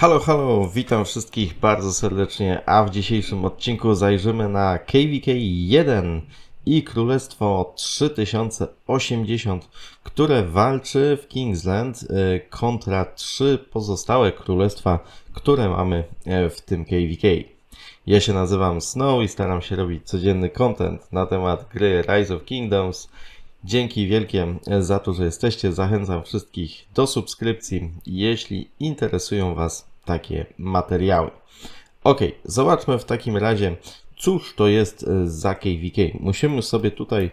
Halo, halo, witam wszystkich bardzo serdecznie, a w dzisiejszym odcinku zajrzymy na KVK 1 i Królestwo 3080, które walczy w Kingsland y, kontra trzy pozostałe królestwa, które mamy e, w tym KVK. Ja się nazywam Snow i staram się robić codzienny content na temat gry Rise of Kingdoms. Dzięki wielkie za to, że jesteście. Zachęcam wszystkich do subskrypcji, jeśli interesują Was takie materiały. Ok, zobaczmy w takim razie, cóż to jest e, za KVK. Musimy sobie tutaj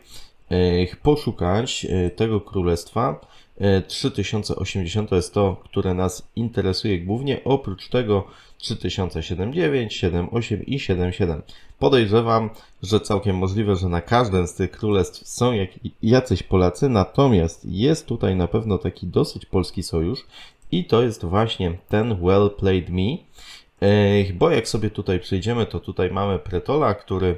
e, poszukać e, tego królestwa. E, 3080 to jest to, które nas interesuje głównie. Oprócz tego 3079, 78 i 77. Podejrzewam, że całkiem możliwe, że na każdym z tych królestw są jak, jacyś Polacy, natomiast jest tutaj na pewno taki dosyć polski sojusz i to jest właśnie ten Well Played Me. E, Bo jak sobie tutaj przejdziemy, to tutaj mamy Pretola, który e,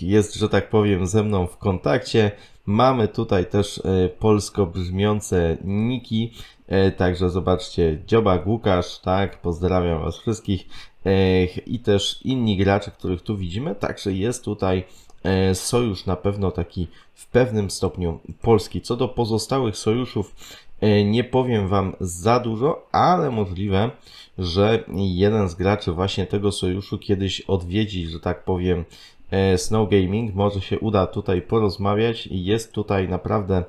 jest, że tak powiem, ze mną w kontakcie. Mamy tutaj też e, polsko brzmiące niki, e, także zobaczcie, Dziobak Łukasz, tak, pozdrawiam Was wszystkich i też inni gracze, których tu widzimy, także jest tutaj e, sojusz na pewno taki w pewnym stopniu polski. Co do pozostałych sojuszów, nie powiem Wam za dużo, ale możliwe, że jeden z graczy właśnie tego sojuszu kiedyś odwiedzi, że tak powiem, Snow Gaming. Może się uda tutaj porozmawiać. Jest tutaj naprawdę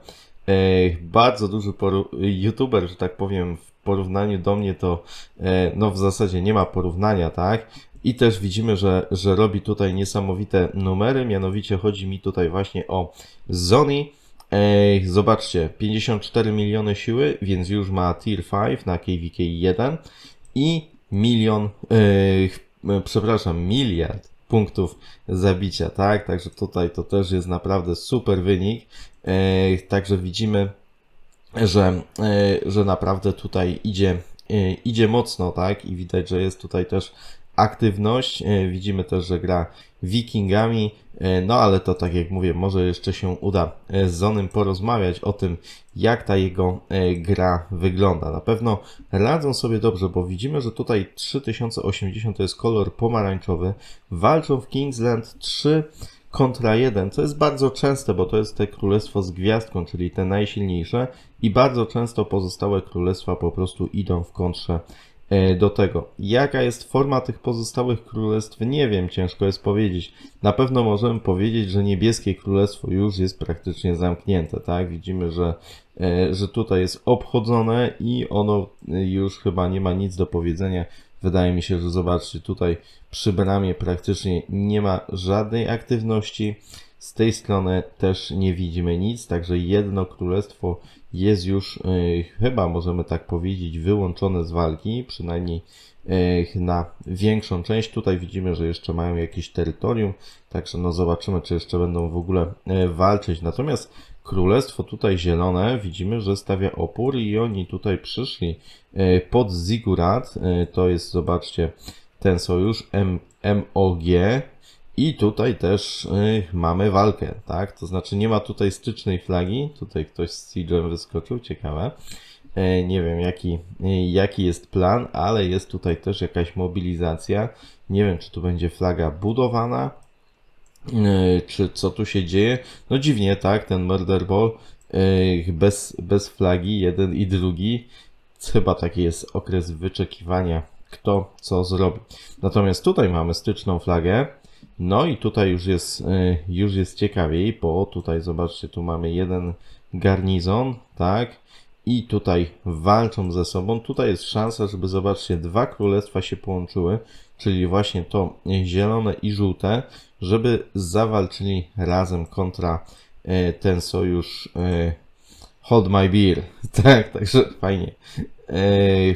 e, bardzo duży youtuber, że tak powiem, w porównaniu do mnie to e, no w zasadzie nie ma porównania, tak? I też widzimy, że, że robi tutaj niesamowite numery, mianowicie chodzi mi tutaj właśnie o Zony. Ej, zobaczcie, 54 miliony siły, więc już ma tier 5 na KVK 1 i milion, e, przepraszam, miliard punktów zabicia, tak? Także tutaj to też jest naprawdę super wynik. E, także widzimy, że, e, że naprawdę tutaj idzie, e, idzie mocno, tak? I widać, że jest tutaj też aktywność. E, Widzimy też, że gra Wikingami, e, no ale to tak jak mówię, może jeszcze się uda e, z Zonym porozmawiać o tym, jak ta jego gra wygląda. Na pewno radzą sobie dobrze, bo widzimy, że tutaj 3080 to jest kolor pomarańczowy. Walczą w Kingsland 3 kontra 1, co jest bardzo częste, bo to jest te królestwo z gwiazdką, czyli te najsilniejsze i bardzo często pozostałe królestwa po prostu idą w kontrze do tego. Jaka jest forma tych pozostałych królestw? Nie wiem, ciężko jest powiedzieć. Na pewno możemy powiedzieć, że niebieskie królestwo już jest praktycznie zamknięte, tak? Widzimy, że, e, że tutaj jest obchodzone i ono e, już chyba nie ma nic do powiedzenia. Wydaje mi się, że zobaczcie, tutaj przy bramie praktycznie nie ma żadnej aktywności. Z tej strony też nie widzimy nic, także jedno królestwo jest już e, chyba możemy tak powiedzieć wyłączone z walki, przynajmniej e, na większą część. Tutaj widzimy, że jeszcze mają jakieś terytorium, także no zobaczymy, czy jeszcze będą w ogóle e, walczyć. Natomiast królestwo tutaj zielone widzimy, że stawia opór i oni tutaj przyszli pod Zigurat. To jest, zobaczcie, ten sojusz M MOG. I tutaj też y, mamy walkę, tak? To znaczy nie ma tutaj stycznej flagi. Tutaj ktoś z Siege'em wyskoczył, ciekawe. E, nie wiem jaki, y, jaki jest plan, ale jest tutaj też jakaś mobilizacja. Nie wiem, czy tu będzie flaga budowana, y, czy co tu się dzieje. No dziwnie, tak? Ten Murder Ball y, bez, bez flagi, jeden i drugi. Chyba taki jest okres wyczekiwania, kto co zrobi. Natomiast tutaj mamy styczną flagę. No i tutaj już jest, y, już jest ciekawiej, bo tutaj zobaczcie, tu mamy jeden garnizon, tak? I tutaj walczą ze sobą. Tutaj jest szansa, żeby zobaczcie, dwa królestwa się połączyły, czyli właśnie to zielone i żółte, żeby zawalczyli razem kontra y, ten sojusz y, Hold my beer. Tak, także fajnie.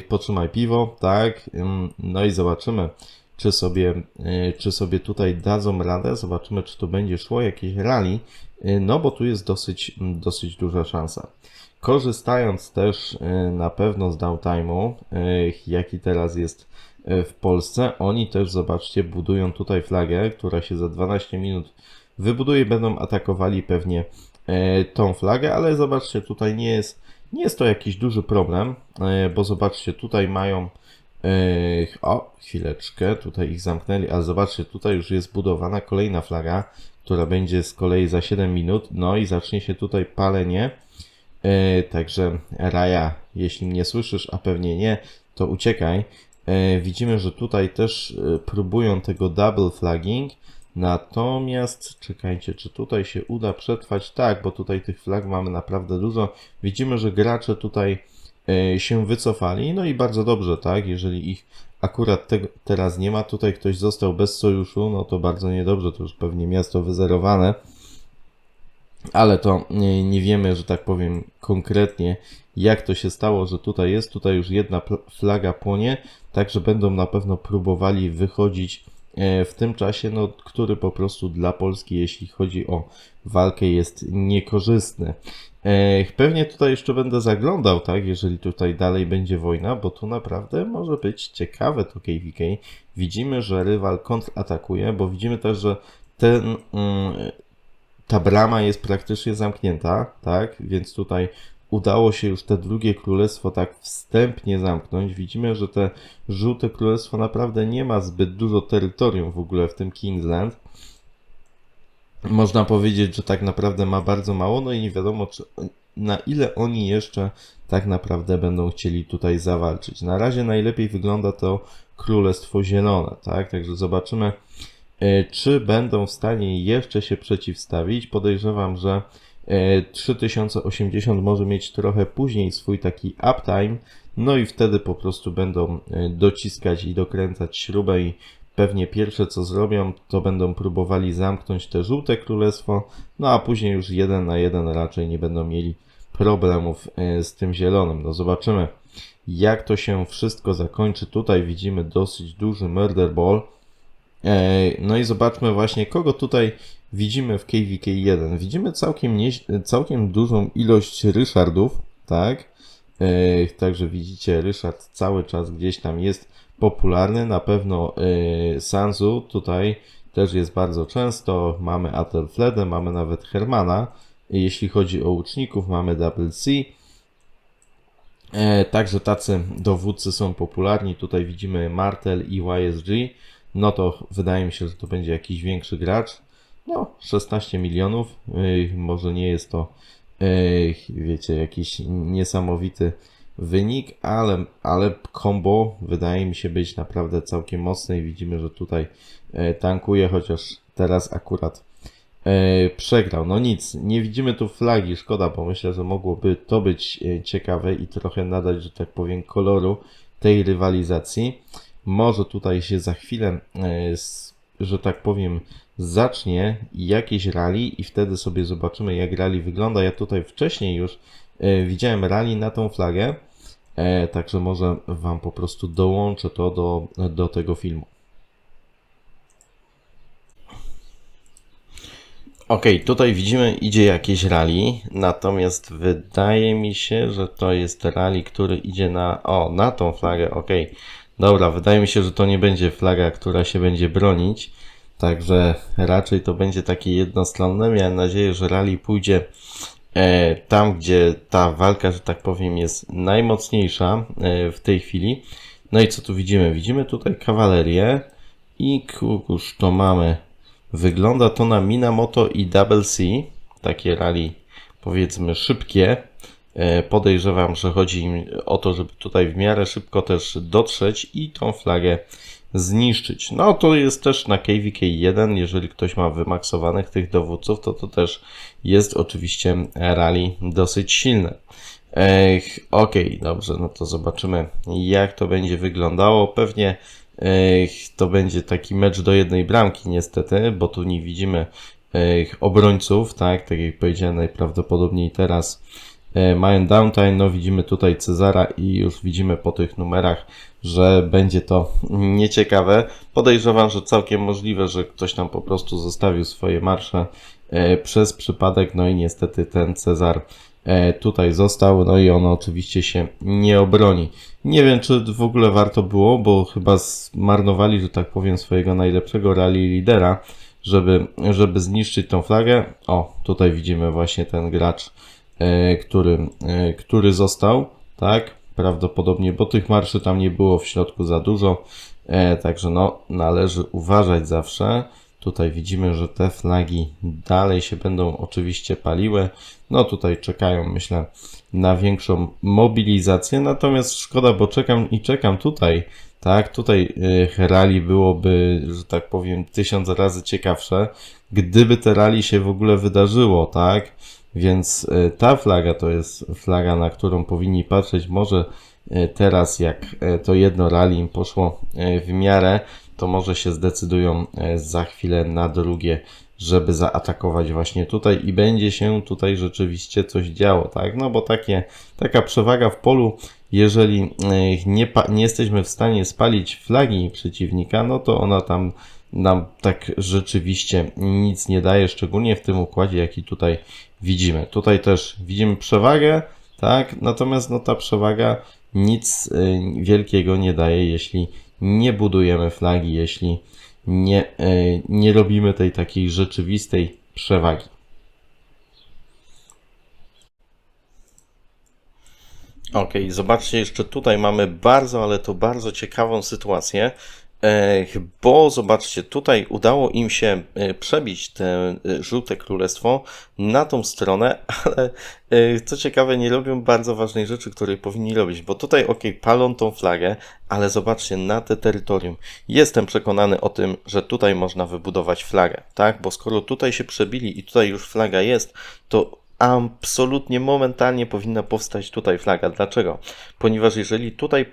Potrzymaj piwo, tak. Ym, No i zobaczymy, czy sobie, yy, czy sobie tutaj dadzą radę. Zobaczymy, czy tu będzie szło jakieś rally. Yy, No bo tu jest dosyć, dosyć duża szansa. Korzystając też yy, na pewno z downtime'u, jaki teraz jest w Polsce, oni też, zobaczcie, budują tutaj flagę, która się za 12 minut wybuduje, będą atakowali pewnie e, tą flagę, ale zobaczcie, tutaj nie jest, nie jest to jakiś duży problem, e, bo zobaczcie, tutaj mają O, chwileczkę, tutaj ich zamknęli, ale zobaczcie, tutaj już jest budowana kolejna flaga, która będzie z kolei za 7 minut, no i zacznie się tutaj palenie. Także Raja, jeśli mnie słyszysz, a pewnie nie, to uciekaj. Widzimy, że tutaj też e, próbują tego double flagging, natomiast czekajcie, czy tutaj się uda przetrwać? Tak, bo tutaj tych flag mamy naprawdę dużo. Widzimy, że gracze tutaj się wycofali, no i bardzo dobrze, tak, jeżeli ich akurat te, teraz nie ma, tutaj ktoś został bez sojuszu, no to bardzo niedobrze, to już pewnie miasto wyzerowane ale to nie, nie wiemy, że tak powiem konkretnie, jak to się stało, że tutaj jest. Tutaj już jedna flaga płonie, także będą na pewno próbowali wychodzić e, w tym czasie, no, który po prostu dla Polski, jeśli chodzi o walkę, jest niekorzystny. Pewnie tutaj jeszcze będę zaglądał, tak, jeżeli tutaj dalej będzie wojna, bo tu naprawdę może być ciekawe to KVK. Widzimy, że rywal kontratakuje, bo widzimy też, że ten mm, ta brama jest praktycznie zamknięta, tak? Więc tutaj udało się już te drugie królestwo tak wstępnie zamknąć. Widzimy, że te żółte królestwo naprawdę nie ma zbyt dużo terytorium w ogóle w tym Kingsland. Można powiedzieć, że tak naprawdę ma bardzo mało, no i nie wiadomo, czy, na ile oni jeszcze tak naprawdę będą chcieli tutaj zawalczyć. Na razie najlepiej wygląda to Królestwo Zielone, tak? Także zobaczymy, E, Czy będą w stanie jeszcze się przeciwstawić? Podejrzewam, że e, 3080 może mieć trochę później swój taki uptime, no i wtedy po prostu będą e, dociskać i dokręcać śrubę i pewnie pierwsze co zrobią, to będą próbowali zamknąć te żółte królestwo, no a później już jeden na jeden raczej nie będą mieli problemów e, z tym zielonym. No zobaczymy jak to się wszystko zakończy. Tutaj widzimy dosyć duży murder ball. E, No i zobaczmy właśnie, kogo tutaj widzimy w KVK1. Widzimy całkiem, nie, całkiem dużą ilość Ryszardów, tak? E, Także widzicie, Ryszard cały czas gdzieś tam jest popularny. Na pewno e, Sanzu tutaj też jest bardzo często. Mamy Atelfledę, mamy nawet Hermana. Jeśli chodzi o łuczników, mamy Double C. E, Także tacy dowódcy są popularni. Tutaj widzimy Martel i YSG. No to wydaje mi się, że to będzie jakiś większy gracz. No, 16 milionów. Yy, może nie jest to, yy, wiecie, jakiś niesamowity wynik, ale, ale combo wydaje mi się być naprawdę całkiem mocne i widzimy, że tutaj yy, tankuje, chociaż teraz akurat E, przegrał. No nic, nie widzimy tu flagi, szkoda, bo myślę, że mogłoby to być e, ciekawe i trochę nadać, że tak powiem, koloru tej rywalizacji. Może tutaj się za chwilę, e, że tak powiem, zacznie jakieś rally i wtedy sobie zobaczymy, jak rally wygląda. Ja tutaj wcześniej już e, widziałem rally na tą flagę, e, także może Wam po prostu dołączę to do, do tego filmu. Okej, tutaj widzimy, idzie jakieś rally, natomiast wydaje mi się, że to jest rally, który idzie na, o, na tą flagę, okej. Dobra, wydaje mi się, że to nie będzie flaga, która się będzie bronić, także raczej to będzie takie jednostronne. Miałem nadzieję, że rally pójdzie e, tam, gdzie ta walka, że tak powiem, jest najmocniejsza e, w tej chwili. No i co tu widzimy? Widzimy tutaj kawalerię i kukuż to mamy Wygląda to na Minamoto i Double C, takie rally powiedzmy szybkie. E, Podejrzewam, że chodzi im o to, żeby tutaj w miarę szybko też dotrzeć i tą flagę zniszczyć. No to jest też na KVK1, jeżeli ktoś ma wymaksowanych tych dowódców, to to też jest oczywiście rally dosyć silne. Ech, Okej, dobrze, no to zobaczymy jak to będzie wyglądało. Pewnie Ech, to będzie taki mecz do jednej bramki niestety, bo tu nie widzimy ech, obrońców, tak, tak jak powiedziałem najprawdopodobniej teraz e, mają downtime, no widzimy tutaj Cezara i już widzimy po tych numerach, że będzie to nieciekawe. Podejrzewam, że całkiem możliwe, że ktoś tam po prostu zostawił swoje marsze e, przez przypadek, no i niestety ten Cezar e, tutaj został, no i on oczywiście się nie obroni. Nie wiem, czy w ogóle warto było, bo chyba zmarnowali, że tak powiem, swojego najlepszego rally lidera, żeby, żeby zniszczyć tą flagę. O, tutaj widzimy właśnie ten gracz, e, który, który został, tak? Prawdopodobnie, bo tych marszy tam nie było w środku za dużo, e, także no, należy uważać zawsze. Tutaj widzimy, że te flagi dalej się będą oczywiście paliły. No tutaj czekają, myślę, na większą mobilizację. Natomiast szkoda, bo czekam i czekam tutaj. Tak, tutaj y, rally byłoby, że tak powiem, tysiąc razy ciekawsze, gdyby te rally się w ogóle wydarzyło, tak? Więc y, ta flaga to jest flaga, na którą powinni patrzeć. Może y, teraz, jak y, to jedno rally im poszło w miarę, to może się zdecydują za chwilę na drugie, żeby zaatakować właśnie tutaj i będzie się tutaj rzeczywiście coś działo, tak? No bo takie, taka przewaga w polu, jeżeli nie, nie jesteśmy w stanie spalić flagi przeciwnika, no to ona tam nam tak rzeczywiście nic nie daje, szczególnie w tym układzie, jaki tutaj widzimy. Tutaj też widzimy przewagę, tak? Natomiast no ta przewaga nic y, wielkiego nie daje, jeśli nie budujemy flagi, jeśli nie, y, nie robimy tej takiej rzeczywistej przewagi. Ok, zobaczcie, jeszcze tutaj mamy bardzo, ale to bardzo ciekawą sytuację, bo zobaczcie, tutaj udało im się e, przebić te e, żółte królestwo na tą stronę, ale e, co ciekawe, nie robią bardzo ważnej rzeczy, której powinni robić, bo tutaj, ok, palą tą flagę, ale zobaczcie, na te terytorium. Jestem przekonany o tym, że tutaj można wybudować flagę, tak? Bo skoro tutaj się przebili i tutaj już flaga jest, to absolutnie momentalnie powinna powstać tutaj flaga. Dlaczego? Ponieważ jeżeli tutaj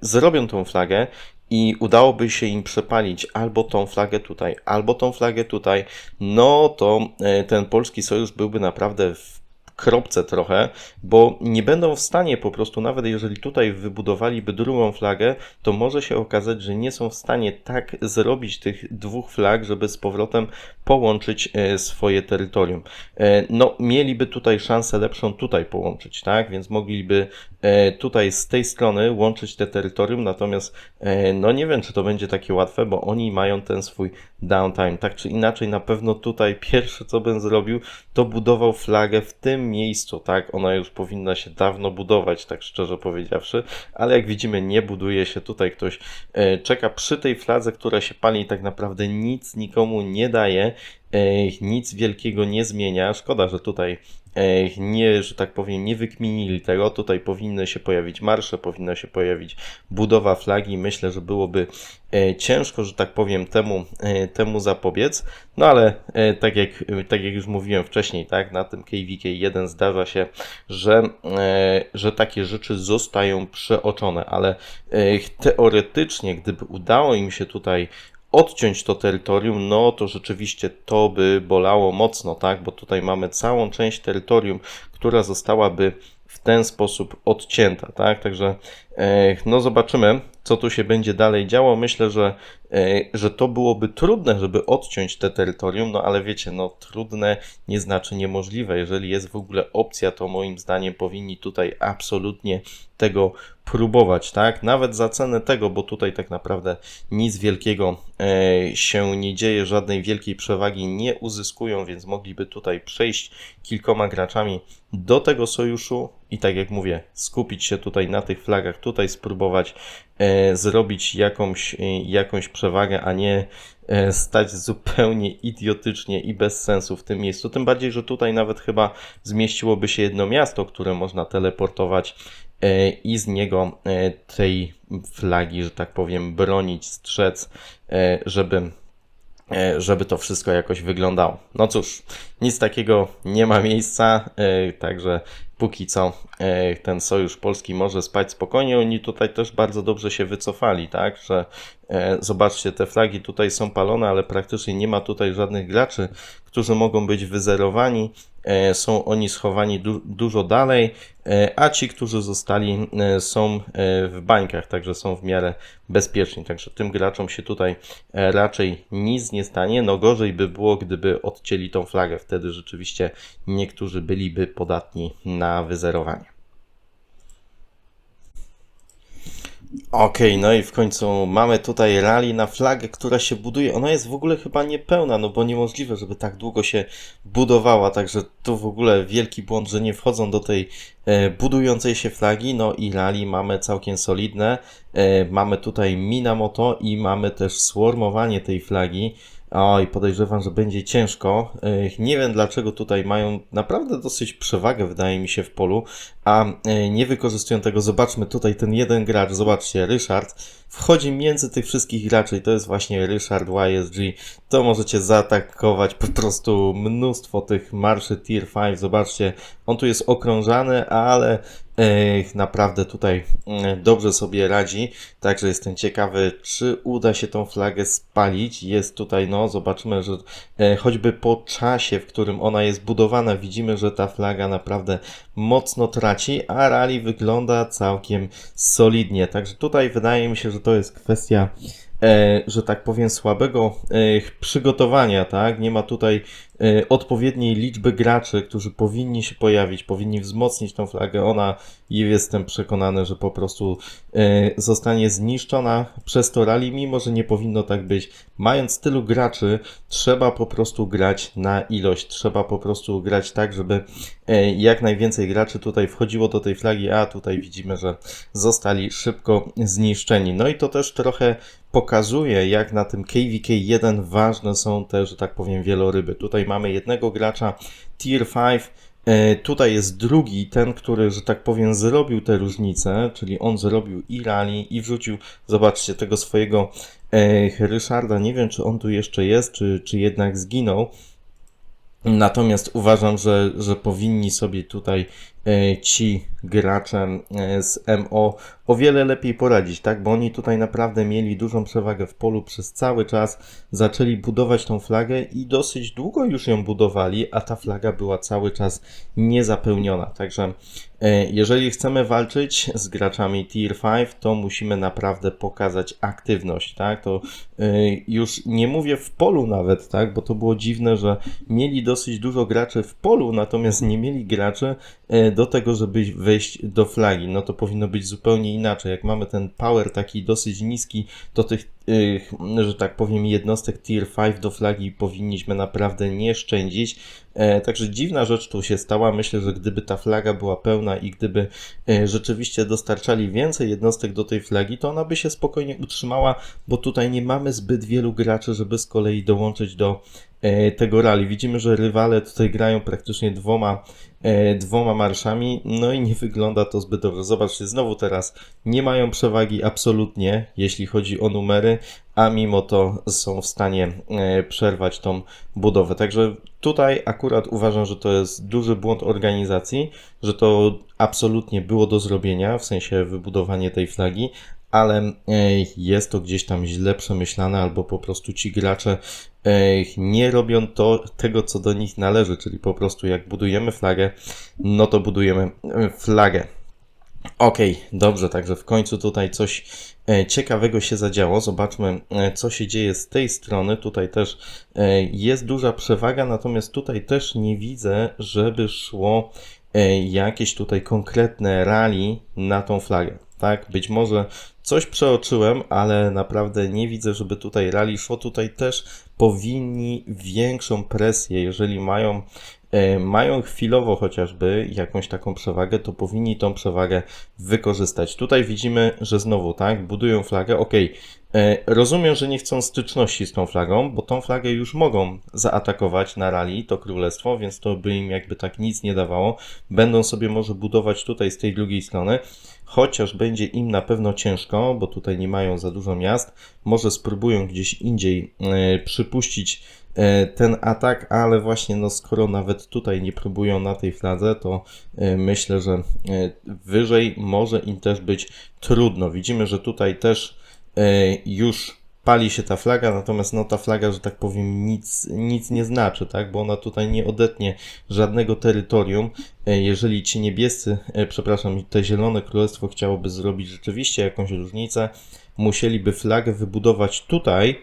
zrobią tą flagę i udałoby się im przepalić albo tą flagę tutaj, albo tą flagę tutaj, no to e, ten polski sojusz byłby naprawdę w kropce trochę, bo nie będą w stanie po prostu, nawet jeżeli tutaj wybudowaliby drugą flagę, to może się okazać, że nie są w stanie tak zrobić tych dwóch flag, żeby z powrotem połączyć e, swoje terytorium. E, No, mieliby tutaj szansę lepszą tutaj połączyć, tak? Więc mogliby e, tutaj z tej strony łączyć te terytorium, natomiast no nie wiem, czy to będzie takie łatwe, bo oni mają ten swój downtime. Tak czy inaczej, na pewno tutaj pierwsze, co bym zrobił, to budował flagę w tym miejscu, tak? Ona już powinna się dawno budować, tak szczerze powiedziawszy, ale jak widzimy, nie buduje się tutaj. Ktoś e, czeka przy tej fladze, która się pali i tak naprawdę nic nikomu nie daje, nic wielkiego nie zmienia. Szkoda, że tutaj nie, że tak powiem, nie wykminili tego. Tutaj powinny się pojawić marsze, powinna się pojawić budowa flagi. Myślę, że byłoby e, ciężko, że tak powiem, temu, e, temu zapobiec. No ale e, tak jak, tak jak już mówiłem wcześniej, tak, na tym KVK1 zdarza się, że, że takie rzeczy zostają przeoczone, ale teoretycznie, gdyby udało im się tutaj odciąć to terytorium, no to rzeczywiście to by bolało mocno, tak? Bo tutaj mamy całą część terytorium, która zostałaby w ten sposób odcięta, tak? Także no zobaczymy, co tu się będzie dalej działo. Myślę, że, że to byłoby trudne, żeby odciąć te terytorium, no ale wiecie, no trudne nie znaczy niemożliwe. Jeżeli jest w ogóle opcja, to moim zdaniem powinni tutaj absolutnie tego próbować, tak? Nawet za cenę tego, bo tutaj tak naprawdę nic wielkiego się nie dzieje, żadnej wielkiej przewagi nie uzyskują, więc mogliby tutaj przejść kilkoma graczami do tego sojuszu i tak jak mówię, skupić się tutaj na tych flagach, tutaj spróbować e, zrobić jakąś, e, jakąś przewagę, a nie e, stać zupełnie idiotycznie i bez sensu w tym miejscu. Tym bardziej, że tutaj nawet chyba zmieściłoby się jedno miasto, które można teleportować e, i z niego e, tej flagi, że tak powiem, bronić, strzec, e, żeby żeby to wszystko jakoś wyglądało. No cóż, nic takiego nie ma miejsca, także póki co ten sojusz polski może spać spokojnie. Oni tutaj też bardzo dobrze się wycofali, tak, że e, zobaczcie, te flagi tutaj są palone, ale praktycznie nie ma tutaj żadnych graczy, którzy mogą być wyzerowani. E, Są oni schowani du dużo dalej, e, a ci, którzy zostali, e, są e, w bańkach, także są w miarę bezpieczni. Także tym graczom się tutaj e, raczej nic nie stanie. No gorzej by było, gdyby odcięli tą flagę. Wtedy rzeczywiście niektórzy byliby podatni na wyzerowanie. Okej, no i w końcu mamy tutaj rally na flagę, która się buduje. Ona jest w ogóle chyba niepełna, no bo niemożliwe, żeby tak długo się budowała, także tu w ogóle wielki błąd, że nie wchodzą do tej e, budującej się flagi. No i rally mamy całkiem solidne. E, mamy tutaj Minamoto i mamy też swarmowanie tej flagi. Oj, podejrzewam, że będzie ciężko. E, Nie wiem dlaczego tutaj mają naprawdę dosyć przewagę, wydaje mi się, w polu, a e, nie wykorzystują tego. Zobaczmy tutaj ten jeden gracz, zobaczcie, Ryszard, wchodzi między tych wszystkich graczy i to jest właśnie Ryszard YSG. To możecie zaatakować po prostu mnóstwo tych marszy Tier 5. Zobaczcie, on tu jest okrążany, ale e, naprawdę tutaj e, dobrze sobie radzi. Także jestem ciekawy, czy uda się tą flagę spalić. Jest tutaj, no, zobaczymy, że e, choćby po czasie, w którym ona jest budowana, widzimy, że ta flaga naprawdę mocno traci, a rally wygląda całkiem solidnie. Także tutaj wydaje mi się, że to jest kwestia że tak powiem, słabego e, przygotowania, tak? Nie ma tutaj e, odpowiedniej liczby graczy, którzy powinni się pojawić, powinni wzmocnić tą flagę. Ona, jestem przekonany, że po prostu e, zostanie zniszczona przez to rally, mimo że nie powinno tak być. Mając tylu graczy, trzeba po prostu grać na ilość, trzeba po prostu grać tak, żeby e, jak najwięcej graczy tutaj wchodziło do tej flagi, a tutaj widzimy, że zostali szybko zniszczeni. No i to też trochę pokazuje, jak na tym KVK1 ważne są te, że tak powiem, wieloryby. Tutaj mamy jednego gracza Tier 5, e, tutaj jest drugi, ten, który, że tak powiem, zrobił te różnice, czyli on zrobił i rally i wrzucił, zobaczcie, tego swojego e, Ryszarda, nie wiem, czy on tu jeszcze jest, czy, czy jednak zginął, Natomiast uważam, że, że powinni sobie tutaj e, ci gracze e, z MO o wiele lepiej poradzić, tak? Bo oni tutaj naprawdę mieli dużą przewagę w polu przez cały czas, zaczęli budować tą flagę i dosyć długo już ją budowali, a ta flaga była cały czas niezapełniona. Także e, jeżeli chcemy walczyć z graczami Tier 5, to musimy naprawdę pokazać aktywność, tak? To e, już nie mówię w polu nawet, tak? Bo to było dziwne, że mieli dosyć dużo graczy w polu, natomiast nie mieli graczy e, do tego, żeby wejść do flagi. No to powinno być zupełnie inaczej. Jak mamy ten power taki dosyć niski, to tych, że tak powiem, jednostek tier 5 do flagi powinniśmy naprawdę nie szczędzić. E, także dziwna rzecz tu się stała. Myślę, że gdyby ta flaga była pełna i gdyby e, rzeczywiście dostarczali więcej jednostek do tej flagi, to ona by się spokojnie utrzymała, bo tutaj nie mamy zbyt wielu graczy, żeby z kolei dołączyć do tego rally. Widzimy, że rywale tutaj grają praktycznie dwoma, e, dwoma marszami, no i nie wygląda to zbyt dobrze. Zobaczcie, znowu teraz nie mają przewagi absolutnie, jeśli chodzi o numery, a mimo to są w stanie e, przerwać tą budowę. Także tutaj akurat uważam, że to jest duży błąd organizacji, że to absolutnie było do zrobienia, w sensie wybudowanie tej flagi, ale jest to gdzieś tam źle przemyślane, albo po prostu ci gracze nie robią to, tego, co do nich należy, czyli po prostu jak budujemy flagę, no to budujemy e, flagę. Okej, dobrze, także w końcu tutaj coś e, ciekawego się zadziało. Zobaczmy, e, co się dzieje z tej strony. Tutaj też jest duża przewaga, natomiast tutaj też nie widzę, żeby szło jakieś tutaj konkretne rally na tą flagę. Tak, być może coś przeoczyłem, ale naprawdę nie widzę, żeby tutaj rally szło. Tutaj też powinni większą presję, jeżeli mają e, mają chwilowo chociażby jakąś taką przewagę, to powinni tą przewagę wykorzystać. Tutaj widzimy, że znowu, tak, budują flagę, ok, rozumiem, że nie chcą styczności z tą flagą, bo tą flagę już mogą zaatakować na rally, to królestwo, więc to by im jakby tak nic nie dawało. Będą sobie może budować tutaj z tej drugiej strony, chociaż będzie im na pewno ciężko, bo tutaj nie mają za dużo miast, może spróbują gdzieś indziej e, przypuścić e, ten atak, ale właśnie no skoro nawet tutaj nie próbują na tej fladze, to e, myślę, że wyżej może im też być trudno. Widzimy, że tutaj też już pali się ta flaga, natomiast no ta flaga, że tak powiem, nic, nic nie znaczy, tak, bo ona tutaj nie odetnie żadnego terytorium. E, Jeżeli ci niebiescy, e, przepraszam, te zielone królestwo chciałoby zrobić rzeczywiście jakąś różnicę, musieliby flagę wybudować tutaj,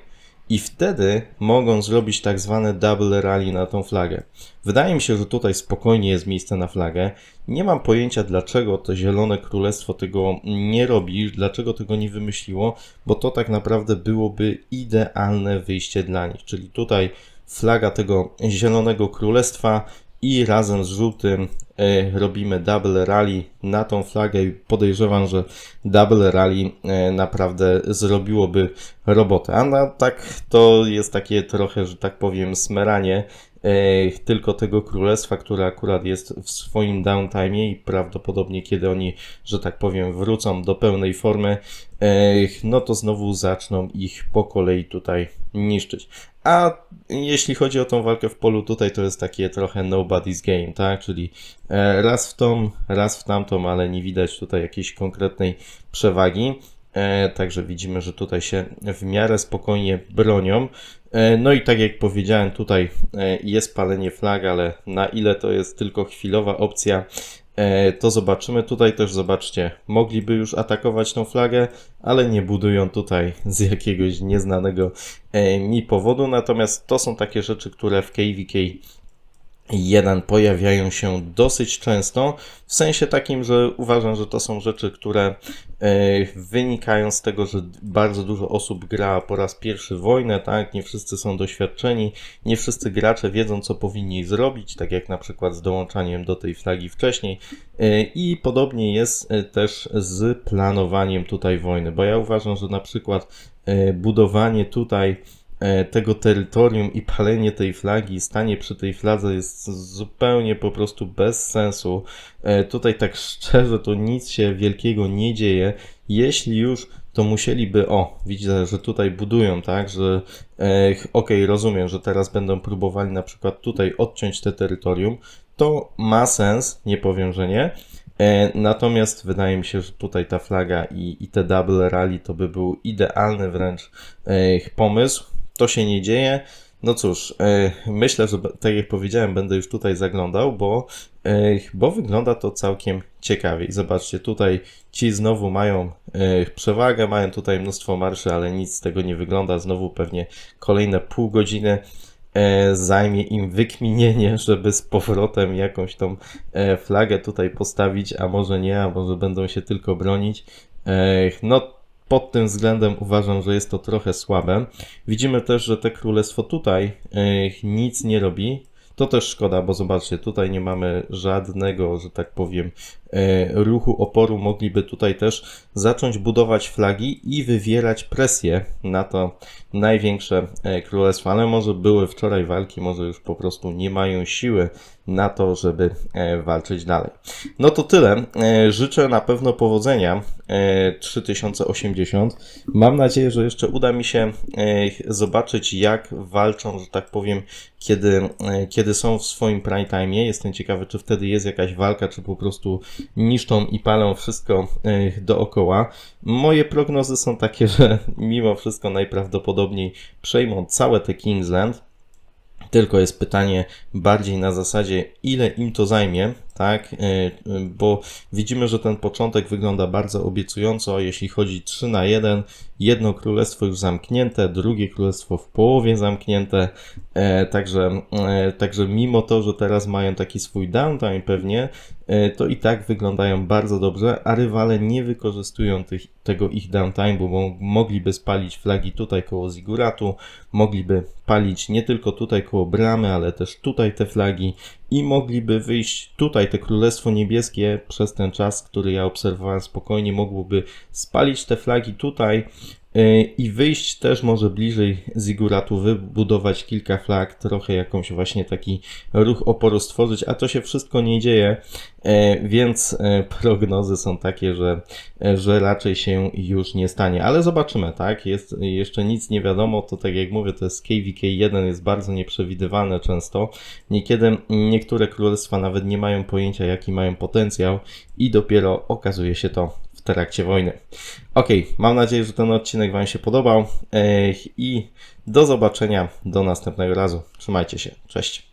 i wtedy mogą zrobić tak zwane double rally na tą flagę. Wydaje mi się, że tutaj spokojnie jest miejsce na flagę. Nie mam pojęcia, dlaczego to Zielone Królestwo tego nie robi, dlaczego tego nie wymyśliło, bo to tak naprawdę byłoby idealne wyjście dla nich. Czyli tutaj flaga tego Zielonego Królestwa i razem z żółtym e, robimy double rally na tą flagę i podejrzewam, że double rally e, naprawdę zrobiłoby robotę. A na tak to jest takie trochę, że tak powiem, smeranie e, tylko tego królestwa, które akurat jest w swoim downtime i prawdopodobnie kiedy oni, że tak powiem, wrócą do pełnej formy, no to znowu zaczną ich po kolei tutaj niszczyć. A jeśli chodzi o tą walkę w polu, tutaj to jest takie trochę nobody's game, tak? Czyli e, raz w tą, raz w tamtą, ale nie widać tutaj jakiejś konkretnej przewagi. E, Także widzimy, że tutaj się w miarę spokojnie bronią. E, No i tak jak powiedziałem, tutaj jest palenie flag, ale na ile to jest tylko chwilowa opcja, to zobaczymy. Tutaj też zobaczcie, mogliby już atakować tą flagę, ale nie budują tutaj z jakiegoś nieznanego e, mi powodu. Natomiast to są takie rzeczy, które w KVK 1 pojawiają się dosyć często, w sensie takim, że uważam, że to są rzeczy, które e, wynikają z tego, że bardzo dużo osób gra po raz pierwszy wojnę, tak? Nie wszyscy są doświadczeni, nie wszyscy gracze wiedzą, co powinni zrobić, tak jak na przykład z dołączaniem do tej flagi wcześniej. E, I podobnie jest e, też z planowaniem tutaj wojny, bo ja uważam, że na przykład budowanie tutaj tego terytorium i palenie tej flagi, stanie przy tej fladze jest zupełnie po prostu bez sensu. E, Tutaj tak szczerze to nic się wielkiego nie dzieje. Jeśli już, to musieliby, o, widzę, że tutaj budują, tak, że e, okej, rozumiem, że teraz będą próbowali na przykład tutaj odciąć te terytorium. To ma sens, nie powiem, że nie. E, Natomiast wydaje mi się, że tutaj ta flaga i, i te double rally to by był idealny wręcz e, pomysł. To się nie dzieje. No cóż, e, myślę, że tak jak powiedziałem, będę już tutaj zaglądał, bo, e, bo wygląda to całkiem ciekawie. I zobaczcie, tutaj ci znowu mają e, przewagę, mają tutaj mnóstwo marszy, ale nic z tego nie wygląda. Znowu pewnie kolejne pół godziny zajmie im wykminienie, żeby z powrotem jakąś tą flagę tutaj postawić, a może nie, a może będą się tylko bronić. No, pod tym względem uważam, że jest to trochę słabe. Widzimy też, że te królestwo tutaj nic nie robi. To też szkoda, bo zobaczcie, tutaj nie mamy żadnego, że tak powiem, e, ruchu oporu. Mogliby tutaj też zacząć budować flagi i wywierać presję na to największe e, królestwo, ale może były wczoraj walki, może już po prostu nie mają siły na to, żeby e, walczyć dalej. No to tyle. E, Życzę na pewno powodzenia e, 3080. Mam nadzieję, że jeszcze uda mi się e, zobaczyć, jak walczą, że tak powiem, kiedy, e, kiedy są w swoim prime time. Jestem ciekawy, czy wtedy jest jakaś walka, czy po prostu niszczą i palą wszystko e, dookoła. Moje prognozy są takie, że mimo wszystko najprawdopodobniej przejmą całe te Kingsland. Tylko jest pytanie bardziej na zasadzie, ile im to zajmie, tak? E, e, Bo widzimy, że ten początek wygląda bardzo obiecująco, jeśli chodzi 3 na 1. Jedno królestwo już zamknięte, drugie królestwo w połowie zamknięte. E, Także, także mimo to, że teraz mają taki swój downtime pewnie, to i tak wyglądają bardzo dobrze, a rywale nie wykorzystują tych, tego ich downtime, bo mogliby spalić flagi tutaj koło Ziguratu, mogliby palić nie tylko tutaj koło bramy, ale też tutaj te flagi i mogliby wyjść tutaj, te Królestwo Niebieskie przez ten czas, który ja obserwowałem spokojnie, mogłoby spalić te flagi tutaj i wyjść też może bliżej Ziguratu, wybudować kilka flag, trochę jakąś właśnie taki ruch oporu stworzyć, a to się wszystko nie dzieje, yy, więc yy, prognozy są takie, że, że raczej się już nie stanie, ale zobaczymy, tak, jest jeszcze nic nie wiadomo, to tak jak mówię, to jest KVK1, jest bardzo nieprzewidywalne często, niekiedy niektóre królestwa nawet nie mają pojęcia, jaki mają potencjał i dopiero okazuje się to trakcie wojny. Ok, mam nadzieję, że ten odcinek Wam się podobał Ech, i do zobaczenia do następnego razu. Trzymajcie się, cześć.